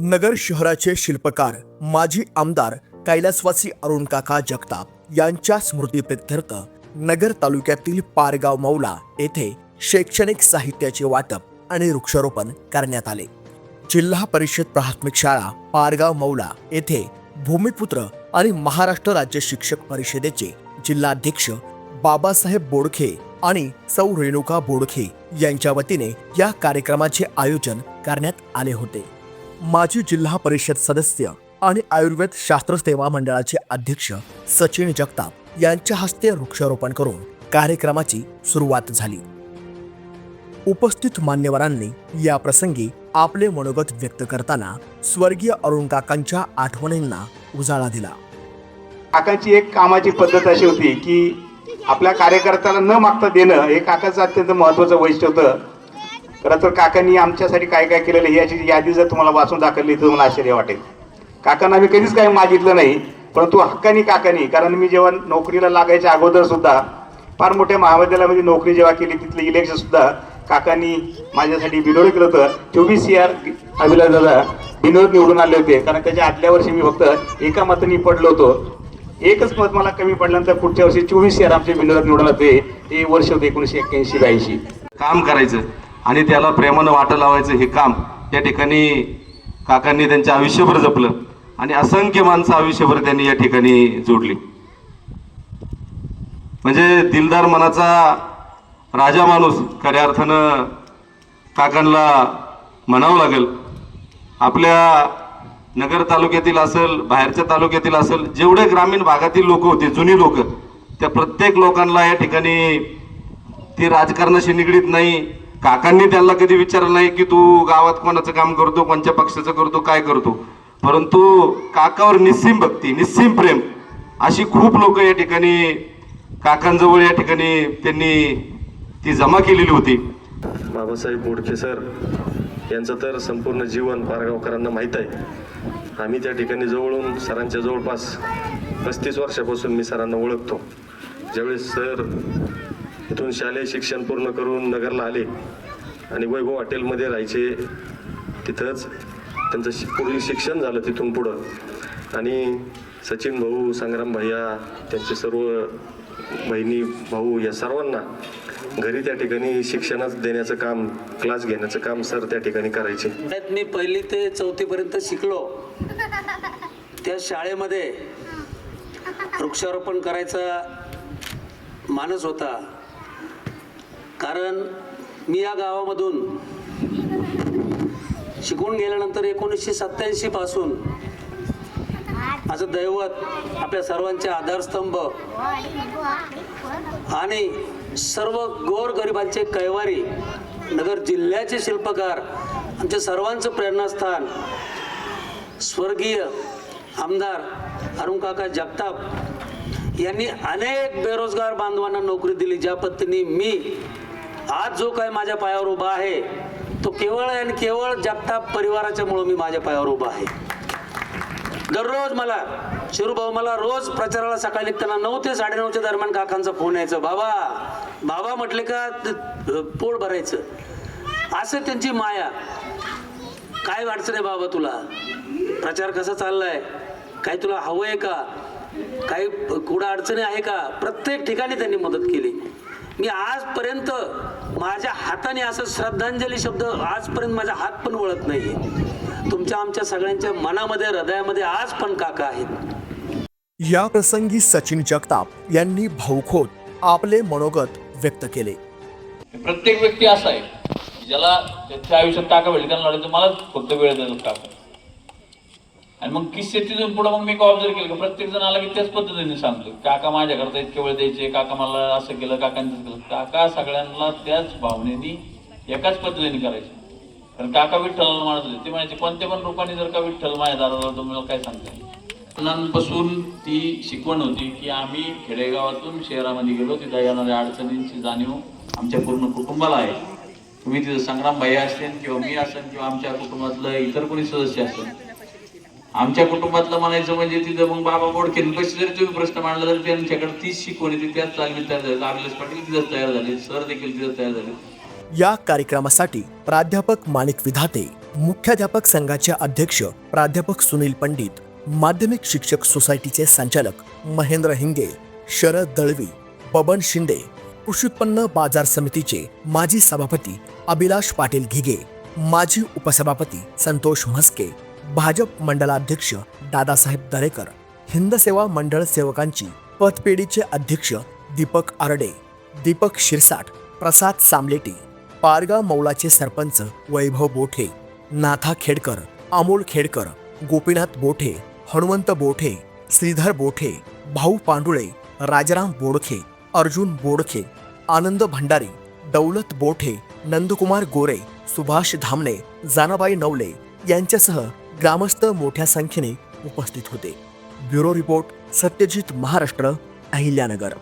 नगर शहराचे शिल्पकार माजी आमदार कैलासवासी अरुण काका जगताप यांच्या स्मृतीप्रित्यर्थ नगर तालुक्यातील पारगाव मौला येथे शैक्षणिक साहित्याचे वाटप आणि वृक्षारोपण करण्यात आले. जिल्हा परिषद प्राथमिक शाळा पारगाव मौला येथे भूमिपुत्र आणि महाराष्ट्र राज्य शिक्षक परिषदेचे जिल्हाध्यक्ष बाबासाहेब बोडखे आणि सौ रेणुका बोडखे यांच्या वतीने या कार्यक्रमाचे आयोजन करण्यात आले होते. माजी जिल्हा परिषद सदस्य आणि आयुर्वेद शास्त्र सेवा मंडळाचे अध्यक्ष सचिन जगताप यांच्या हस्ते वृक्षारोपण करून कार्यक्रमाची सुरुवात झाली. उपस्थित मान्यवरांनी या प्रसंगी आपले मनोगत व्यक्त करताना स्वर्गीय अरुण काकांच्या आठवणींना उजाळा दिला. काकांची एक कामाची पद्धत अशी होती की आपल्या कार्यकर्त्याला न मागता देणं हे काकाचं अत्यंत महत्त्वाचं वैशिष्ट्य होतं. खरं तर काकांनी आमच्यासाठी काय काय केलेलं याची यादी जर तुम्हाला वाचून दाखवली तर तुम्हाला आश्चर्य वाटेल. काकांना मी कधीच काही मागितलं नाही परंतु हक्कानी काकानी कारण मी जेव्हा नोकरीला लागायच्या अगोदर सुद्धा फार मोठ्या महाविद्यालयामध्ये नोकरी जेव्हा केली तिथलं इलेक्शन सुद्धा काकांनी माझ्यासाठी बिनोड केलं होतं. चोवीस सी आर अभिलाष दादा बिनोड निवडून आले होते कारण त्याच्या आदल्या वर्षी मी फक्त एका मताने पडलो होतो. एकच मत मला कमी पडल्यानंतर पुढच्या वर्षी चोवीस सी आमच्या बिनोदात निवडून होते. ते वर्ष होते एकोणीसशे एक्क्याऐंशी ब्याऐंशी. काम करायचं. आणि त्याला प्रेमानं वाटं लावायचं हे काम या ठिकाणी काकांनी त्यांच्या आयुष्यभर जपलं आणि असंख्य माणसं आयुष्यभर त्यांनी या ठिकाणी जोडली. म्हणजे दिलदार मनाचा राजा माणूस खऱ्या अर्थानं काकांना म्हणावं लागेल आपल्या नगर तालुक्यातील असेल बाहेरच्या तालुक्यातील असेल जेवढे ग्रामीण भागातील लोक होते जुनी लोक त्या प्रत्येक लोकांना या ठिकाणी ती राजकारणाशी निगडीत नाही काकांनी त्यांना कधी विचारलं नाही की तू गावात कोणाचं काम करतो कोणत्या पक्षाचं करतो काय करतो? परंतु काकावर निस्सीम भक्ती निस्सीम प्रेम अशी खूप लोक या ठिकाणी काकांजवळ या ठिकाणी त्यांनी ती जमा केलेली होती. बाबासाहेब बोडके सर यांचं तर संपूर्ण जीवन पारगावकरांना माहीत आहे. आम्ही त्या ठिकाणी जवळून सरांच्या जवळपास पस्तीस वर्षापासून मी सरांना ओळखतो. ज्यावेळेस सर इथून शालेय शिक्षण पूर्ण करून नगरला आले आणि वैभव हॉटेलमध्ये राहायचे. तिथंच त्यांचं शि- पुढील शिक्षण झालं तिथून पुढं. आणि सचिन भाऊ संग्राम भैया त्यांचे सर्व बहिणी भाऊ या सर्वांना घरी त्या ठिकाणी शिक्षणच देण्याचं काम क्लास घेण्याचं काम सर त्या ठिकाणी करायचे. मी पहिली ते चौथीपर्यंत शिकलो. त्या शाळेमध्ये वृक्षारोपण करायचा मानस होता. कारण मी या गावामधून शिकून गेल्यानंतर एकोणीसशे सत्याऐंशी पासून माझं दैवत आपल्या सर्वांचे आधारस्तंभ आणि सर्व गोरगरिबांचे कैवारी नगर जिल्ह्याचे शिल्पकार आमच्या सर्वांचं प्रेरणास्थान स्वर्गीय आमदार अरुण काका जगताप यांनी अनेक बेरोजगार बांधवांना नोकरी दिली ज्या पद्धतीने मी आज जो काय माझ्या पायावर उभा आहे तो केवळ आणि केवळ जगताप परिवाराच्या मुळे मी माझ्या पायावर उभा आहे. दररोज मला शिरूभाऊ मला रोज प्रचाराला सकाळी निघताना नऊ ते साडेनऊच्या दरम्यान काकांचा फोन यायचा बाबा बाबा म्हटले का पोट भरायचं? असं त्यांची माया. काय अडचण आहे बाबा तुला? प्रचार कसा चाललाय? काय तुला हवं आहे का? काही कुठं अडचणी आहे का? प्रत्येक ठिकाणी त्यांनी मदत केली. मी आजपर्यंत माझ्या हाताने असं श्रद्धांजली शब्द आजपर्यंत माझा हात पण वळत नाहीये. तुमच्या आमच्या सगळ्यांच्या मनामध्ये हृदयामध्ये आज पण काका आहेत. या प्रसंगी सचिन जगताप यांनी भाऊखोत आपले मनोगत व्यक्त केले. प्रत्येक व्यक्ती असा आहे ज्याला त्याच्या आयुष्यात त्यांना वाटायचं मलाच फक्त वेळ देतात काका आणि मग किस्से तिथून पुढे मग मी ऑब्झर्व केलं की प्रत्येक जण आला की त्याच पद्धतीने सांगतो. काका माझ्याकरता इतके वेळ द्यायचे काका मला असं केलं काकांनी केलं. काका सगळ्यांना त्याच भावनेनी एकाच पद्धतीने करायचे. कारण काका विठ्ठलाला म्हणत होते. ते म्हणायचे कोणत्या पण रूपाने जर का विठ्ठल माझ्या दादाला तुम्हाला काय सांगता? येईल लहानपासून ती शिकवण होती की आम्ही खेडेगावातून शहरामध्ये गेलो. तिथं येणाऱ्या अडचणींची जाणीव आमच्या पूर्ण कुटुंबाला आहे. तुम्ही तिथं संग्राम भाई असेल किंवा मी असेल किंवा आमच्या कुटुंबातलं इतर कोणी सदस्य असेल आमच्या कुटुंबातलं म्हणायचं म्हणजे तिथं मग बाबा बोडके कशी जरी तुम्ही प्रश्न मांडला तरी त्यांच्याकडे तीच शिकवण येते त्याच चालवी तयार झाले. अभिलाष पाटील तिथंच तयार झाले. सर देखील तिथं तयार झाले. या कार्यक्रमासाठी प्राध्यापक माणिक विधाते मुख्याध्यापक संघाचे अध्यक्ष प्राध्यापक सुनील पंडित माध्यमिक शिक्षक सोसायटीचे संचालक महेंद्र हिंगे शरद दळवी बबन शिंदे कृषी उत्पन्न बाजार समितीचे माजी सभापती अभिलाष पाटील घिगे माजी उपसभापती संतोष म्हस्के भाजप मंडलाध्यक्ष दादासाहेब दरेकर हिंद सेवा मंडळ सेवकांची पतपेढीचे अध्यक्ष दीपक आरडे दीपक शिरसाट प्रसाद सामलेटी पारगाव मौलाचे सरपंच वैभव बोठे नाथा खेडकर अमोल खेडकर गोपीनाथ बोठे हनुमंत बोठे श्रीधर बोठे भाऊ पांडुळे राजाराम बोडखे अर्जुन बोडखे आनंद भंडारी दौलत बोठे नंदकुमार गोरे सुभाष धामणे जानाबाई नवले यांच्यासह ग्रामस्थ मोठ्या संख्येने उपस्थित होते. Bureau report Satyajit Maharashtra Ahilyanagar.